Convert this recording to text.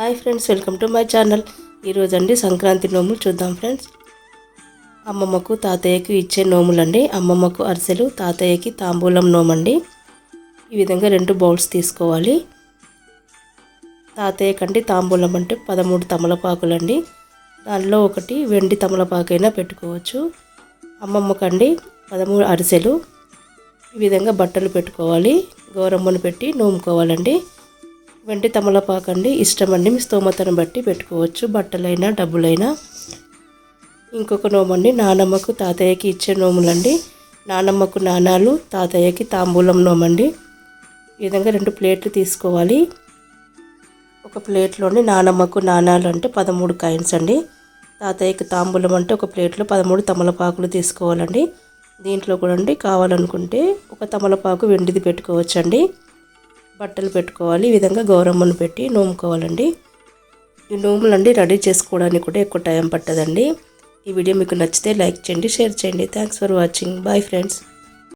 Hi friends welcome to my channel. ఈరోజు అండి సంక్రాంతి నోములు చూద్దాం ఫ్రెండ్స్. అమ్మమ్మకు తాతయ్యకి ఇచ్చే నోములండి. అమ్మమ్మకు అరిసెలు తాతయ్యకి తాంబూలం నోమండి. ఈ విధంగా రెండు బౌల్స్ తీసుకోవాలి. తాతయ్య కంటే తాంబూలం అంటే పదమూడు తమలపాకులండి. దానిలో ఒకటి వెండి తమలపాకైనా పెట్టుకోవచ్చు. అమ్మమ్మకండి పదమూడు అరిసెలు. ఈ విధంగా బట్టలు పెట్టుకోవాలి. గౌరమ్మను పెట్టి నోముకోవాలండి. వెండి తమలపాకండి ఇష్టమండి. మీ స్తోమతను బట్టి పెట్టుకోవచ్చు. బట్టలైనా డబ్బులైనా. ఇంకొక నోమండి. నానమ్మకు తాతయ్యకి ఇచ్చే నోములండి. నానమ్మకు నాణాలు తాతయ్యకి తాంబూలం నోమండి. ఈ విధంగా రెండు ప్లేట్లు తీసుకోవాలి. ఒక ప్లేట్లోని నానమ్మకు నాణాలు అంటే పదమూడు కాయిన్స్ అండి. తాతయ్యకి తాంబూలం అంటే ఒక ప్లేట్లో పదమూడు తమలపాకులు తీసుకోవాలండి. దీంట్లో కూడా అండి కావాలనుకుంటే ఒక తమలపాకు వెండిది పెట్టుకోవచ్చండి. బట్టలు పెట్టుకోవాలి. ఈ విధంగా గౌరమ్మను పెట్టి నోముకోవాలండి. ఈ నోములండి రెడీ చేసుకోవడానికి కూడా ఎక్కువ టైం పట్టదండి. ఈ వీడియో మీకు నచ్చితే లైక్ చేయండి షేర్ చేయండి. Thanks for watching bye friends